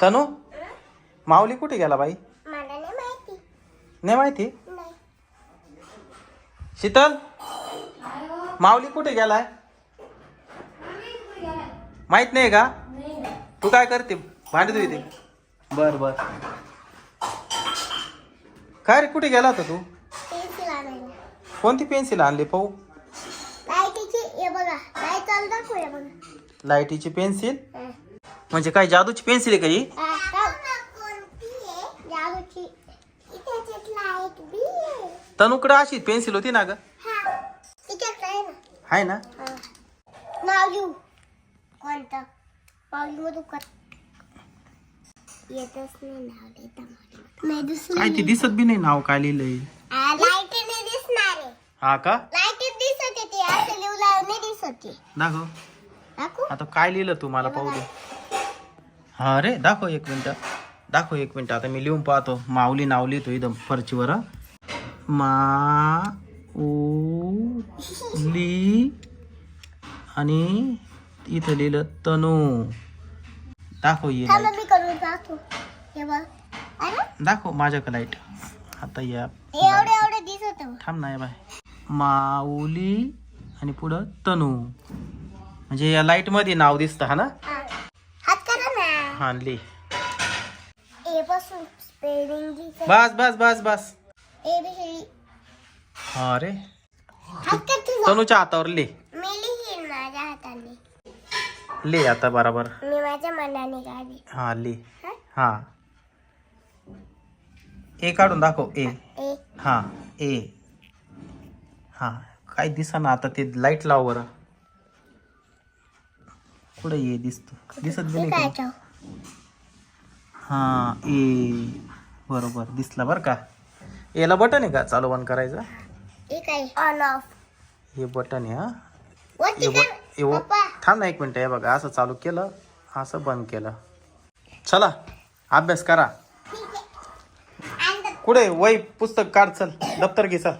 तनू? माऊली कुठे गेला बाई? नाही माहिती. नाही माहिती? नाही. शीतल? माऊली कुठे गेलाय? माहीत नाही का? तू काय करते? भांडी धुते. बर बर. काय रे कुठे गेला होता तू? कोणती पेन्सिल आणली पाहू? लाईटीची पेन्सिल. म्हणजे काय जादूची पेन्सिल आहे का ही? तनुकडे अशी पेन्सिल होती ना ग? हा ना. हा. कोणतं? येतच नाही नाव. नाही दुसरं काय ती दिसत बी नाही नाव काय लिहिलंय? दिसणार आहे. हा का? दिसत येते असं लिहलं नाही दिसत आहे दाखव दाखवू. आता काय लिहिलं तू मला पाहू दे. हा रे दाखव एक मिनिट. दाखव एक मिनिट. आता मी लिहून पाहतो. माऊली नाव लिहितो इथं फरचीवर. मा ली आणि इथं लिहिलं तनू. दाखव ये दाखव माझ्याकडे लाइट आता या. थांब नाही बाय माऊली आणि पुढं तनू. म्हणजे या लाइटमध्ये नाव दिसतं हा ना? ए पासून स्पेलिंग बस बस बस बस. ए बी सी डी हा रे. हात कर तुझा. तनूच्या हातावर ले. मी लिहीन माझ्या हाताने. ले आता बरोबर. मी माझ्या मनाने गावी. हा ले. हा? हा. ए काढून दाखव ए. ए. हा ए. हा काय दिसा ना आता ते लाइट लाव बरं. कुठं ए दिसतो? दिसत बी नाही काय का? ठेव? हा ए बरोबर. दिसला बरं का? याला बटन आहे का? चालू बंद करायचं? ऑन ऑफ हे बटन आहे हा. हे हे थांब ना एक मिनिट हे बघा असं चालू केलं असं बंद केलं. चला अभ्यास करा. कुठे? वही पुस्तक काढ चल. दप्तर घे चल.